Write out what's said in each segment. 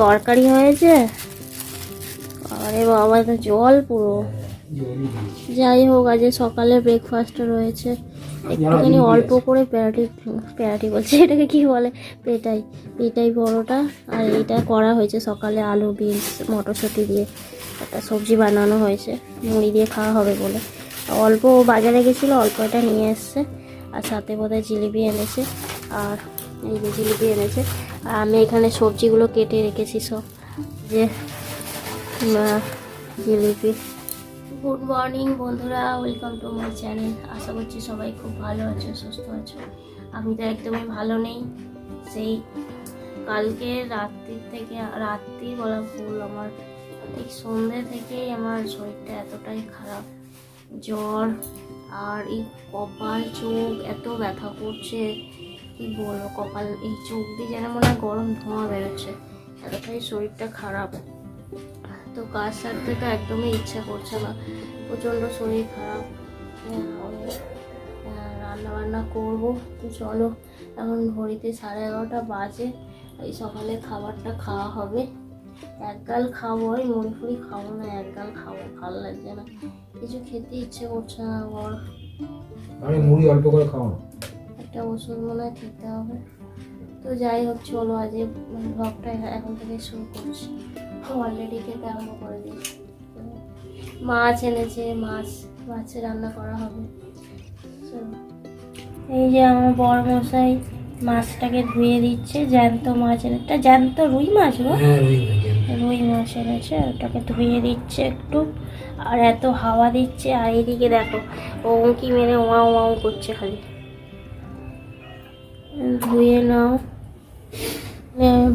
তরকারি হয়েছে। আরে বাবা তো জল পুরো। যাই হোক আজ সকালে ব্রেকফাস্ট রয়েছে। একটুখানি অল্প করে প্যারাটি প্যারাটি বলছে, এটাকে কি বলে? পেটাই পেটাই পরোটা। আর এটা করা হয়েছে সকালে আলু, বিনস, মটরশুঁটি দিয়ে। একটা সবজি বানানো হয়েছে, মুড়ি দিয়ে খাওয়া হবে বলে। অল্প বাজারে গেছিল, অল্প এটা নিয়ে এসছে। আর সাথে বোধহয় জিলিপি এনেছে। আর এই যে জিলিপি এনেছে। আমি এখানে সবজিগুলো কেটে রেখেছি সব। যে জিলিপি। গুড মর্নিং বন্ধুরা ওয়েলকাম টু মাই চ্যানেল আশা করছি সবাই খুব ভালো আছো, সুস্থ আছো। আমি তো একদমই ভালো নেই। সেই কালকে রাত্রির থেকে, রাত্রি বলা ভুল আমার। ঠিক সন্ধ্যে থেকেই আমার শরীরটা এতটাই খারাপ। জ্বর আর এই কপাল চোখ এত ব্যথা করছে। কি বলব, কপাল, এই চোখ দিয়ে যেন মনে হয় গরম ধোঁয়া বেরোচ্ছে। এতটাই শরীরটা খারাপ। তো কাজ সারতে তো একদমই ইচ্ছা করছে না। প্রচণ্ড শরীর খারাপ। রান্না বান্না করব। তো চলো, এখন ঘড়িতে সাড়ে এগারোটা বাজে। এই সকালে খাবারটা খাওয়া হবে। এক গাল খাব ওই মন ফুড়ি খাব না এক গাল খাব, ভালো লাগছে না। কিছু খেতে ইচ্ছে করছে না বর আরে মুড়ি অল্প করে না। একটা ওষুধ মনে হয় খেতে হবে। তো যাই হোক চলো আজ ব্লগটা এখন থেকে শুরু করছি। অলরেডি খেতে আরম্ভ করে দিয়েছি। মাছ এনেছে মাছ মাছে রান্না করা হবে। এই যে আমার বড় মশাই মাছটাকে ধুয়ে দিচ্ছে জ্যান্ত মাছ এনেছে। জ্যান্ত রুই মাছ গো? হ্যাঁ রুই মাছ এনেছে ওটাকে ধুয়ে দিচ্ছে একটু। আর এত হাওয়া দিচ্ছে আর এদিকে দেখো ও কি মেরে ওয়া ওয়াও করছে খালি। ধুয়ে নাও।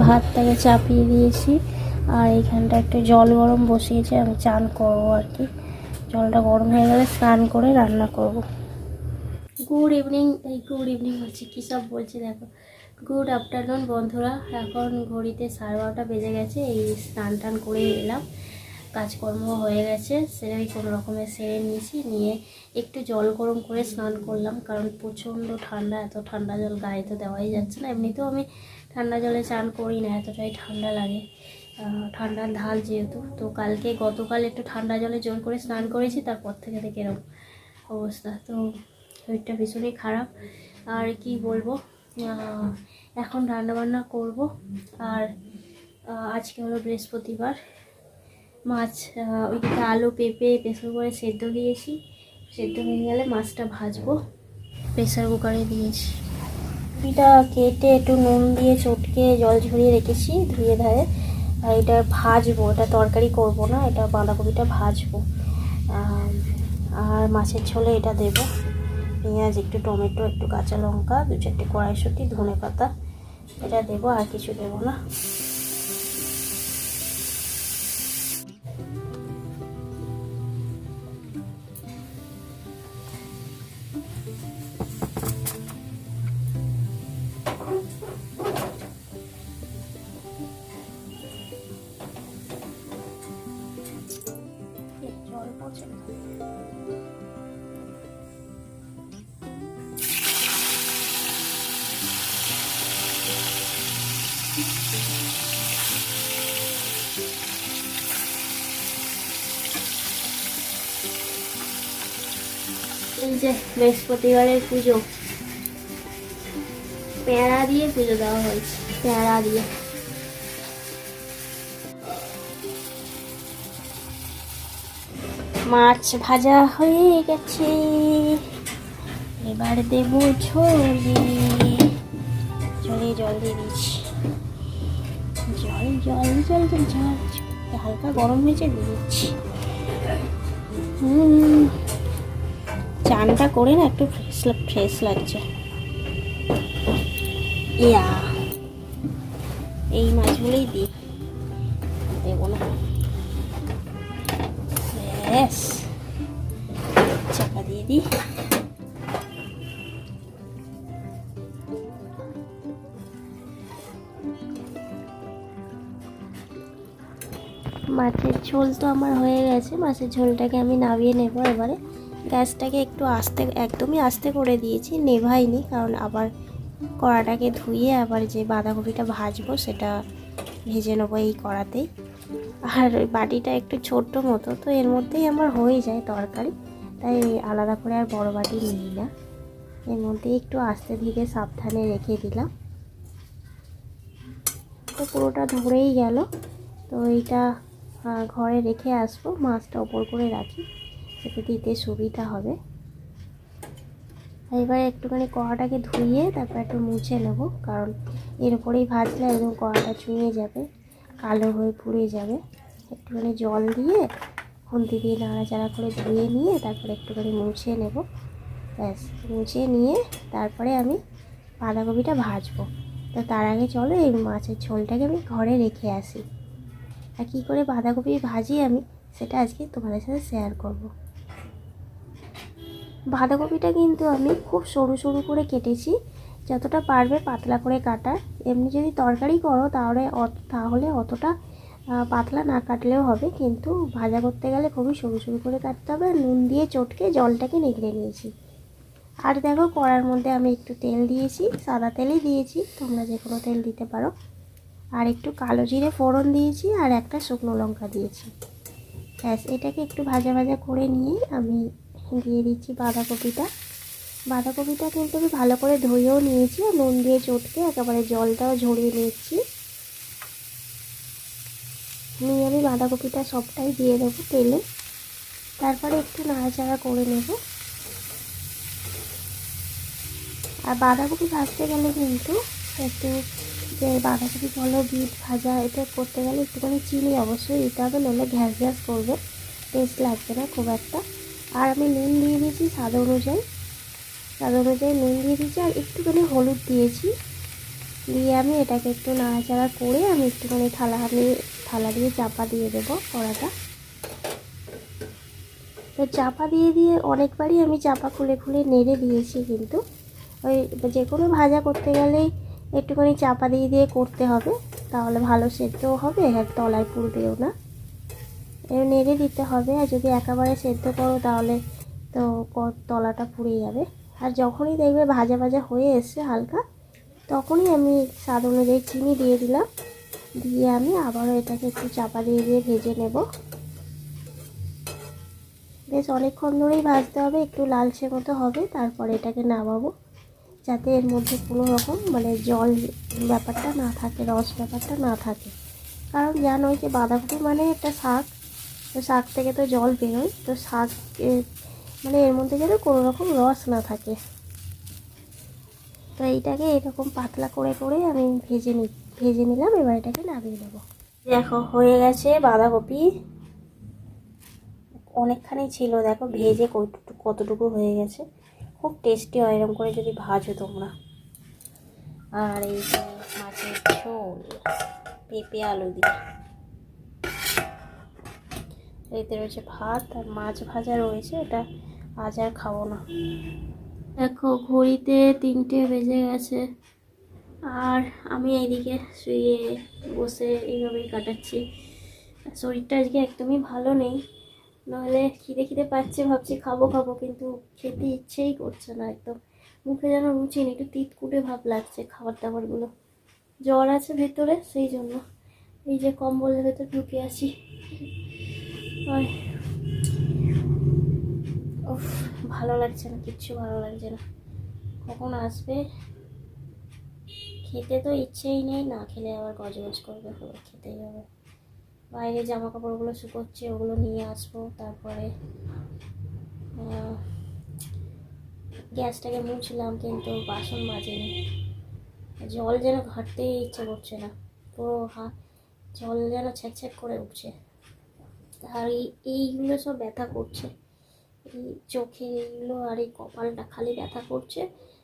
ভাতটাকে চাপিয়ে দিয়েছি। আর এইখানটা একটু জল গরম বসিয়েছি, আমি চান করব আর কি। জলটা গরম হয়ে গেলে স্নান করে রান্না করব। গুড ইভিনিং, এই গুড ইভিনিং হচ্ছে কী সব বলছি দেখো। গুড আফটারনুন বন্ধুরা, এখন ঘড়িতে সাড়ে বারোটা বেজে গেছে, এই স্নান টান করে এলাম। কাজকর্ম হয়ে গেছে সেটাই কোনো রকমের সেরে নিয়েছি, নিয়ে একটু জল গরম করে স্নান করলাম, কারণ প্রচণ্ড ঠান্ডা, এত ঠান্ডা জল গায়ে তো দেওয়াই যাচ্ছে না। এমনিতেও আমি ঠান্ডা জলে চান করি না, এতটাই ঠান্ডা লাগে। ঠান্ডার ঢাল যেহেতু, তো কালকে গতকাল একটু ঠান্ডা জলে জোর করে স্নান করেছি, তারপর থেকে থেকে এরকম অবস্থা। তো শরীরটা ভীষণই খারাপ। আর কি বলব? এখন রান্নাবান্না করব। আর আজকে হলো বৃহস্পতিবার। মাছ ওইদিকে আলু, পেঁপে প্রেসার করে সেদ্ধ দিয়েছি। সেদ্ধ হয়ে গেলে মাছটা ভাজবো। প্রেসার কুকারে দিয়েছি। এটা কেটে একটু নুন দিয়ে চটকে জল ঝরিয়ে রেখেছি ধুয়ে ধারে আর এটা ভাজবো এটা তরকারি করব না এটা বাঁধাকপিটা ভাজবো। আর মাছের ঝোলে এটা দেবো। পেঁয়াজ একটু টমেটো একটু কাঁচা লঙ্কা দু চারটে কড়াইশুঁটি ধনে পাতা এটা দেবো আর কিছু দেবো না। এই যে বৃহস্পতিবারের পুজো। পেয়ারা দিয়ে পুজো দেওয়া হয়েছে পেয়ারা দিয়ে। মাছ ভাজা হয়ে গেছে। এবার দেব ঝোলে। জলে জল দিয়ে দিচ্ছি। জল জল জল জল। হালকা গরম হয়েছে দিয়ে হুম। চানটা করে না, একটু ফ্রেশ ফ্রেশ লাগছে। ইয়া। এই মাছগুলোই দিই। দেবো না। ব্যাস। চাপা দিয়ে দিই। মাছের ঝোল তো আমার হয়ে গেছে, মাছের ঝোলটাকে আমি নামিয়ে নেব এবারে। গ্যাসটাকে একটু আস্তে, একদমই আস্তে করে দিয়েছি, নেভাইনি, কারণ আবার কড়াটাকে ধুয়ে আবার যে বাঁধাকপিটা ভাজবো সেটা ভেজে নেব এই কড়াতেই। আর বাটিটা একটু ছোট্ট মতো, তো এর মধ্যেই আমার হয়ে যায় তরকারি, তাই আলাদা করে আর বড় বাটি নিই না। এর মধ্যেই একটু আস্তে ধীরে সাবধানে রেখে দিলাম। তো পুরোটা ধরেই গেল, তো এইটা ঘরে রেখে আসব, মাছটা ওপর করে রাখি, যাতে দিতে সুবিধা হবে। এবার একটুখানি কড়াটাকে ধুইয়ে তারপর একটু মুছে নেব, কারণ এর উপরেই ভাজলে একদম কড়াটা চুঁয়ে যাবে, কালো হয়ে পুড়ে যাবে। একটুখানি জল দিয়ে খুন্তি দিয়ে নাড়াচাড়া করে ধুয়ে নিয়ে তারপরে একটুখানি মুছে নেব। ব্যাস, মুছে নিয়ে তারপরে আমি বাঁধাকপিটা ভাজবো। তো তার আগে চলো এই মাছের ঝোলটাকে আমি ঘরে রেখে আসি। আর কী করে বাঁধাকপি ভাজি আমি সেটা আজকে তোমাদের সাথে শেয়ার করব। বাঁধাকপিটা কিন্তু আমি খুব সরু সরু করে কেটেছি, যতটা পারবে পাতলা করে কাটা। এমনি যদি তরকারি করো তাহলে তাহলে অতটা পাতলা না কাটলেও হবে, কিন্তু ভাজা করতে গেলে খুবই সরু সরু করে কাটতে হবে নুন দিয়ে চটকে জলটাকে নিগড়ে নিয়েছি। আর দেখো কড়ার মধ্যে আমি একটু তেল দিয়েছি, সাদা তেলই দিয়েছি, তোমরা যে কোনো তেল দিতে পারো। আর একটু কালো জিরে ফোড়ন দিয়েছি আর একটা শুকনো লঙ্কা দিয়েছি। ব্যাস, এটাকে একটু ভাজা ভাজা করে নিয়ে আমি দিয়ে দিচ্ছি বাঁধাকপিটা। বাঁধাকপিটা কিন্তু আমি ভালো করে ধুয়েও নিয়েছি আর নুন দিয়ে চটকে একেবারে জলটাও ঝরিয়ে নিচ্ছি। নিয়ে আমি বাঁধাকপিটা সবটাই দিয়ে দেবো তেলে। তারপরে একটু নাড়াচাড়া করে নেব। আর বাঁধাকপি ভাজতে গেলে কিন্তু একটু যে বাঁধাকপি বলো, বিট ভাজা, এটা করতে গেলে একটুখানি চিনি অবশ্যই দিতে হবে, নইলে ঘ্যাস ঘ্যাস করবে। টেস্ট লাগবে না খুব একটা। আর আমি নুন দিয়ে দিয়েছি স্বাদ অনুযায়ী। স্বাদ অনুযায়ী নুন দিয়ে দিয়েছি আর একটুখানি হলুদ দিয়েছি। দিয়ে আমি এটাকে একটু নাড়াচাড়া করে আমি একটুখানি থালা, আমি থালা দিয়ে চাপা দিয়ে দেবো কড়াটা। তো চাপা দিয়ে দিয়ে অনেকবারই আমি চাপা খুলে খুলে নেড়ে দিয়েছি কিন্তু। ওই যে কোনো ভাজা করতে গেলেই একটুখানি চাপা দিয়ে দিয়ে করতে হবে, তাহলে ভালো সেদ্ধও হবে আর তলায় পুড়বেও না। এবার নেড়ে দিতে হবে, আর যদি একেবারে সেদ্ধ করো তাহলে তো তলাটা পুড়ে যাবে। আর যখনই দেখবে ভাজা ভাজা হয়ে এসছে হালকা, তখনই আমি স্বাদ অনুযায়ী চিনি দিয়ে দিলাম। দিয়ে আমি আবারও এটাকে একটু চাপা দিয়ে দিয়ে ভেজে নেব। বেশ অনেকক্ষণ ধরেই ভাজতে হবে, একটু লালচে মতো হবে, তারপরে এটাকে নামাবো। যাতে এর মধ্যে কোনো রকম মানে জল ব্যাপারটা না থাকে, রস ব্যাপারটা না থাকে। কারণ জানোই যে বাঁধাকপি মানে একটা শাক, তো শাক থেকে তো জল বেরোয়, তো শাক মানে এর মধ্যে যেন কোনো রকম রস না থাকে। তো এইটাকে এরকম পাতলা করে করে আমি ভেজে নি, ভেজে নিলাম, এবার এটাকে নামিয়ে নেব। দেখো, হয়ে গেছে বাঁধাকপি। অনেকখানি ছিল, দেখো, ভেজে কতটুকু হয়ে গেছে। খুব টেস্টি হয় এরকম করে যদি ভাজো তোমরা। আর এই যে মাছের ঝোল, পেঁপে আলু দিয়ে। এতে রয়েছে ভাত আর মাছ ভাজা রয়েছে, এটা আজ আর খাব না। দেখো, ঘড়িতে তিনটে বেজে গেছে। আর আমি এইদিকে শুয়ে বসে এইভাবেই কাটাচ্ছি। শরীরটা আজকে একদমই ভালো নেই। নাহলে খিদে খিদে পাচ্ছে, ভাবছি খাব খাব, কিন্তু খেতে ইচ্ছেই করছে না একদম। মুখে যেন রুচি নেই, একটু তিতকুটে ভাব লাগছে খাবার দাবারগুলো জ্বর আছে ভেতরে, সেই জন্য। এই যে কম্বলের ভেতর ঢুকে উফ, ভালো লাগছে না, কিচ্ছু ভালো লাগছে না। কখন আসবে? খেতে তো ইচ্ছেই নেই, না খেলে আবার গজগজ করবে খেতেই হবে। বাইরে জামা কাপড়গুলো শুকোচ্ছে, ওগুলো নিয়ে আসব, তারপরে গ্যাসটাকে মুছলাম কিন্তু বাসন মাজেনি। জল যেন ঘাটতেই ইচ্ছে করছে না, পুরো হা, জল যেন ছ্যাক করে উঠছে। আর এই- এইগুলো সব ব্যথা করছে। এই চোখে এইগুলো আর এই কপালটা খালি ব্যথা করছে,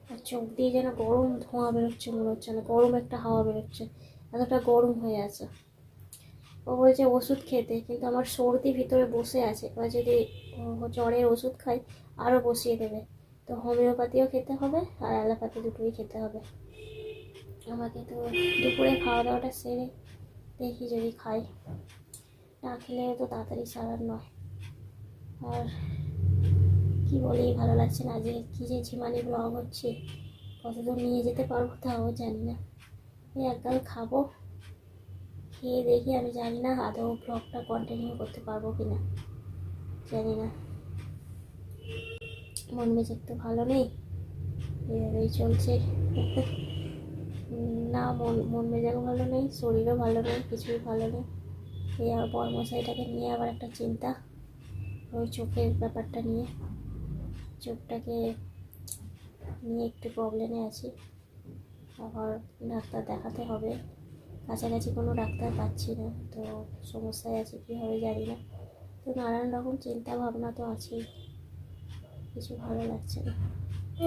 আর চোখ দিয়ে যেন গরম ধোঁয়া বেরোচ্ছে মনে হচ্ছে না, গরম একটা হাওয়া বেরোচ্ছে, এতটা গরম হয়ে আছে। ও বলছে ওষুধ খেতে, কিন্তু আমার সর্দি ভিতরে বসে আছে। এবার যদি জ্বরের ওষুধ খাই আরও বসিয়ে দেবে। তো হোমিওপ্যাথিও খেতে হবে আর অ্যালোপ্যাথি দুটোই খেতে হবে। আমাকে তো দুপুরে খাওয়া দাওয়াটা সেরে দেখি যদি খাই। না খেলে তো তাড়াতাড়ি সারার নয়। আর কি বলি ভালো লাগছে না যে কী যে ঝিমানি ব্লগ হচ্ছে। কতদূর নিয়ে যেতে পারব তাও জানি না। এই একগাল খাব। খেয়ে দেখি, আমি জানি না আদৌ ব্লগটা কন্টিনিউ করতে পারব কি না জানি না। মন মেজাজ তো ভালো নেই। এভাবেই চলছে। না, মন মন মেজাজও ভালো নেই, শরীরও ভালো নেই, কিছুই ভালো নেই। এই আর বর্মশাইটাকে নিয়ে আবার একটা চিন্তা, ওই চোখের ব্যাপারটা নিয়ে। চোখটাকে নিয়ে একটু প্রবলেমে আছি। আবার ডাক্তার দেখাতে হবে। কাছাকাছি কোনো ডাক্তার পাচ্ছি না তো সমস্যায় আছে কী হবে জানি না। তো নানান রকম চিন্তা ভাবনা তো আছেই কিছু ভালো লাগছে না।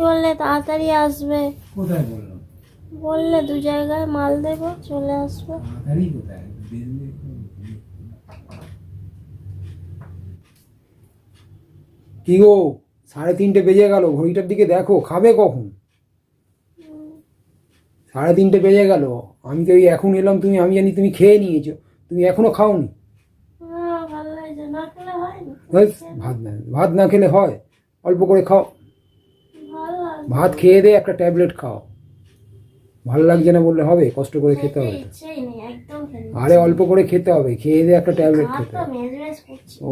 বললে তাড়াতাড়ি আসবে। কোথায় বললাম বললে দু জায়গায় মাল দেবো চলে আসবে। কি গো? সাড়ে তিনটে বেজে গেল ঘড়িটার দিকে দেখো খাবে কখন? সাড়ে তিনটে বেজে গেল। আমি তো এখন এলাম তুমি আমি জানি তুমি খেয়ে নিয়েছো। তুমি এখনও খাওনি। ভাত না ভাত না খেলে হয়। অল্প করে খাও। ভাত খেয়ে দিয়ে একটা ট্যাবলেট খাও। ভালো লাগছে না বললে হবে কষ্ট করে খেতে হবে। আরে অল্প করে খেতে হবে। খেয়ে দিয়ে একটা ট্যাবলেট খেতে হবে।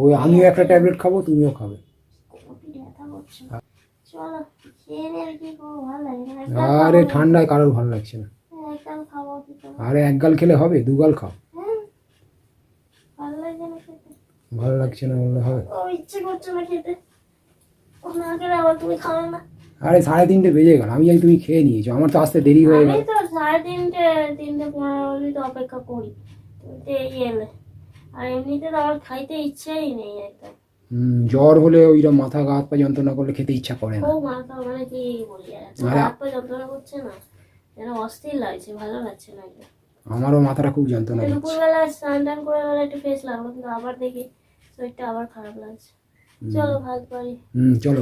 ওই আমিও একটা ট্যাবলেট খাব তুমিও খাবে। আর ঠান্ডায় কারোর ভালো লাগছে না। করব আরে এক গাল খেলে হবে? দু গাল খাও। হ্যাঁ ভালো লাগছে না বললে হবে? ও ইচ্ছে করছে না খেতে। না খেলে আবার তুমি খাবে না। আরে সাড়ে তিনটে বেজে গেল আমি জানি তুমি খেয়ে নিয়েছো আমার তো আসতে দেরি হয়ে গেল। সাড়ে তিনটে তিনটে পনেরো অপেক্ষা করি। আর এমনিতে তো আমার খাইতে ইচ্ছেই নেই একদম। জ্বর হলে ওইরকম মাথা গা হাত পা যন্ত্রণা করলে খেতে ইচ্ছা করে না। মাথা মানে কি বলি আর? হাত পা যন্ত্রণা করছে না? যেন অস্থির লাগছে ভালো লাগছে না আমারও মাথাটা খুব যন্ত্রণা করছে। দুপুরবেলা স্নান টান করে বেলা একটু ফ্রেশ লাগল কিন্তু আবার দেখি শরীরটা আবার খারাপ লাগছে। চলো ভাত হুম চলো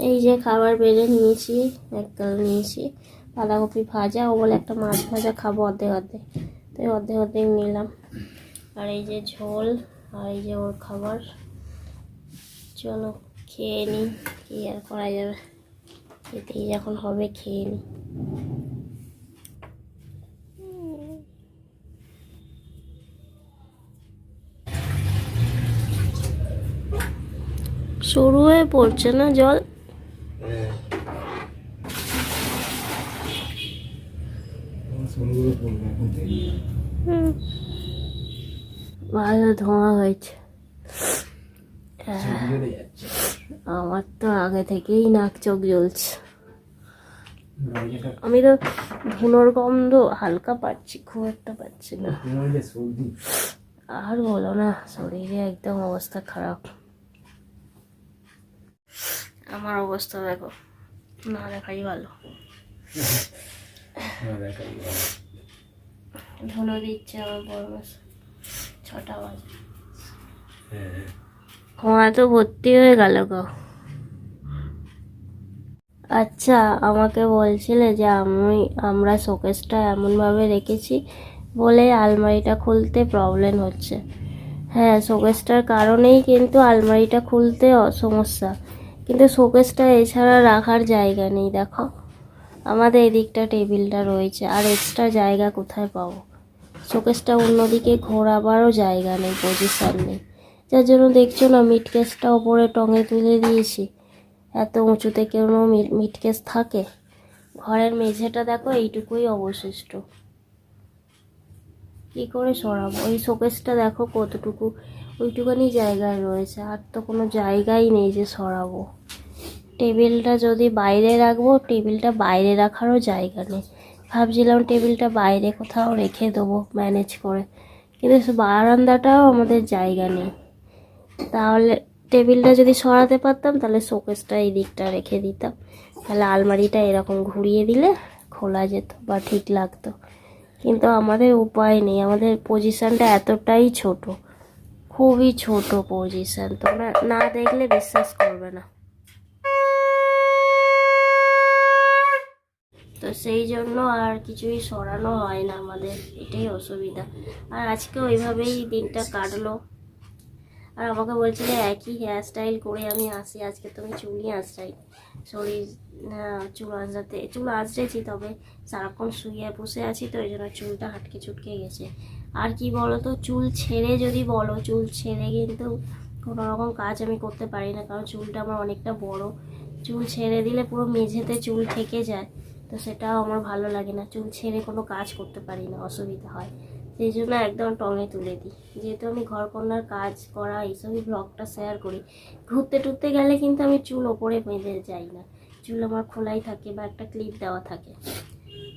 এই যে খাবার বেড়ে নিয়েছি একতাল নিয়েছি। বাঁধাকপি ভাজা ও বলে একটা মাছ ভাজা খাব অর্ধেক অর্ধেক। তাই অর্ধেক অর্ধেক নিলাম। আর এই যে ঝোল আর এই যে ওর খাবার। চলো খেয়ে নিই কি আর করা যাবে? এতেই যখন হবে খেয়ে নিই শুরু হয়ে পড়ছে না জল? হুম। ভালো ধোঁয়া হয়েছে। আমার তো আগে থেকেই নাক চোখ জ্বলছে। আমি তো ধুনোর গন্ধ হালকা পাচ্ছি খুব একটা পাচ্ছি না। আর বলো না শরীরে একদম অবস্থা খারাপ। আমার অবস্থা দেখো না দেখাই ভালো। ধুনো দিচ্ছে আমার বড় ছটা বাজে। খোঁয়া তো ভর্তি হয়ে গেল গো। আচ্ছা আমাকে বলছিলে যে আমি, আমরা শোকেসটা এমনভাবে রেখেছি বলে আলমারিটা খুলতে প্রবলেম হচ্ছে। হ্যাঁ শোকেসটার কারণেই কিন্তু আলমারিটা খুলতে সমস্যা। কিন্তু শোকেসটা এছাড়া রাখার জায়গা নেই, দেখো। আমাদের এদিকটা টেবিলটা রয়েছে, আর এক্সট্রা জায়গা কোথায় পাবো? শোকেসটা অন্যদিকে ঘোরাবারও জায়গা নেই পজিশন নেই। যার জন্য দেখছ না মিটকেসটা ওপরে টঙে তুলে দিয়েছি। এত উঁচুতে কোনো মিটকেস থাকে? ঘরের মেঝেটা দেখো, এইটুকুই অবশিষ্ট। কি করে সরাবো? ওই শোকেসটা দেখো কতটুকু ওইটুখানি জায়গায় রয়েছে। আর তো কোনো জায়গাই নেই যে সরাবো। টেবিলটা যদি বাইরে রাখব, টেবিলটা বাইরে রাখারও জায়গা নেই। ভাবছিলাম টেবিলটা বাইরে কোথাও রেখে দেবো ম্যানেজ করে। কিন্তু বারান্দাটাও আমাদের জায়গা নেই। তাহলে টেবিলটা যদি সরাতে পারতাম, তাহলে শোকেসটা এই দিকটা রেখে দিতাম। তাহলে আলমারিটা এরকম ঘুরিয়ে দিলে খোলা যেত বা ঠিক লাগতো। কিন্তু আমাদের উপায় নেই, আমাদের পজিশানটা এতটাই ছোট, খুবই ছোট পজিশান। তোমরা না দেখলে বিশ্বাস করবে না। তো সেই জন্য আর কিছুই সরানো হয় না আমাদের, এটাই অসুবিধা। আর আজকে ওইভাবেই দিনটা কাটলো। আর আমাকে বলছিলে একই হেয়ার স্টাইল করে আমি আসি, আজকে তুমি চুলই আঁচড়াই শরীর চুল আঁচড়াতে, চুল আঁচড়েছি তবে সারাক্ষণ শুয়ে বসে আছি তো, ওই জন্য চুলটা হাটকে চুটকে গেছে। আর কি বলো তো চুল ছেড়ে যদি বলো, চুল ছেড়ে কিন্তু কোনো রকম কাজ আমি করতে পারি না, কারণ চুলটা আমার অনেকটা বড়। চুল ছেড়ে দিলে পুরো মেঝেতে চুল থেকে যায়, তো সেটাও আমার ভালো লাগে না। চুল ছেড়ে কোনো কাজ করতে পারি না, অসুবিধা হয়। সেই জন্য একদম টঙে তুলে দিই। যেহেতু আমি ঘর ঘরকন্যার কাজ করা, এইসবই ব্লগটা শেয়ার করি। ঘুরতে টুরতে গেলে কিন্তু আমি চুল ওপরে বেঁধে যাই না। চুল আমার খোলাই থাকে বা একটা ক্লিপ দেওয়া থাকে।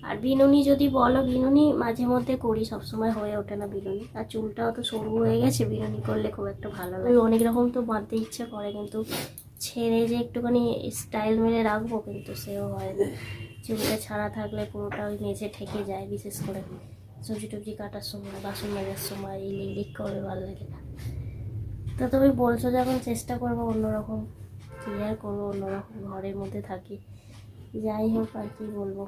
আর বিনুনি যদি বলো, বিনুনি মাঝে মধ্যে করি, সবসময় হয়ে ওঠে না বিনুনি। আর চুলটাও তো সরু হয়ে গেছে, বিনুনি করলে খুব একটা ভালো লাগে। অনেক রকম তো বাঁধতে ইচ্ছা করে, কিন্তু ছেড়ে যে একটুখানি স্টাইল মেরে রাখব, কিন্তু সেও হয় না। চুলটা ছাড়া থাকলে পুরোটা ওই মেঝে ঠেকে যায়, বিশেষ করে। সবজি টবজি কাটার সময়, বাসন মাজার সময়, এই লিক করে ভালো লাগে না। তো তুমি বলছো যখন চেষ্টা করব অন্যরকম, কি আর করব অন্যরকম ঘরের মধ্যে থাকি। যাই হোক আর কি বলব।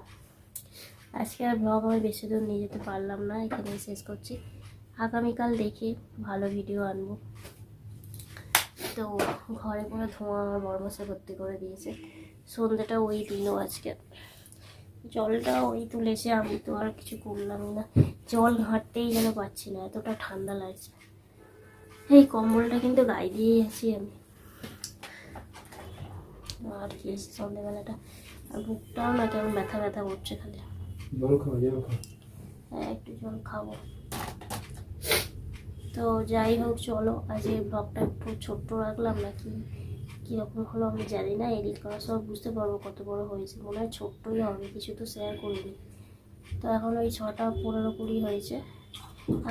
আজকে আর ব্লগ আমি বেশি দূর নিয়ে যেতে পারলাম না, এখানেই শেষ করছি। আগামীকাল দেখি ভালো ভিডিও আনব। তো ঘরে পুরো ধোঁয়া আমার বরমশা ভর্তি করে দিয়েছে। সন্ধ্যেটা ওই দিনও আজকে। জলটা ওই তুলেছে আমি তো আর কিছু করলাম না। জল ঘাঁটতেই যেন পাচ্ছি না এতটা ঠান্ডা লাগছে। এই কম্বলটা কিন্তু গায়ে দিয়েই আছি আমি। আর কি সন্ধ্যেবেলাটা আর বুকটাও না কেমন ব্যথা ব্যথা করছে খালি। হ্যাঁ একটু জল খাব। তো যাই হোক চলো আজ এই ব্লগটা একটু ছোট্ট রাখলাম নাকি কীরকম হলো আমি জানি না এডিট করার সময় বুঝতে পারব কত বড় হয়েছে। মনে হয় ছোট্টই হবে, কিছু তো শেয়ার করিনি। তো এখন ওই ছটা পনেরো কুড়ি হয়েছে।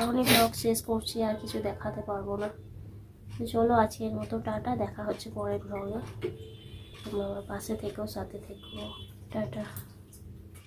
এখনই ব্লগ শেষ করছি, আর কিছু দেখাতে পারব না। তো চলো আজকের মতো টাটা, দেখা হচ্ছে পরের ব্লগে তোমরা পাশে থেকেও সাথে থেকো। টাটা।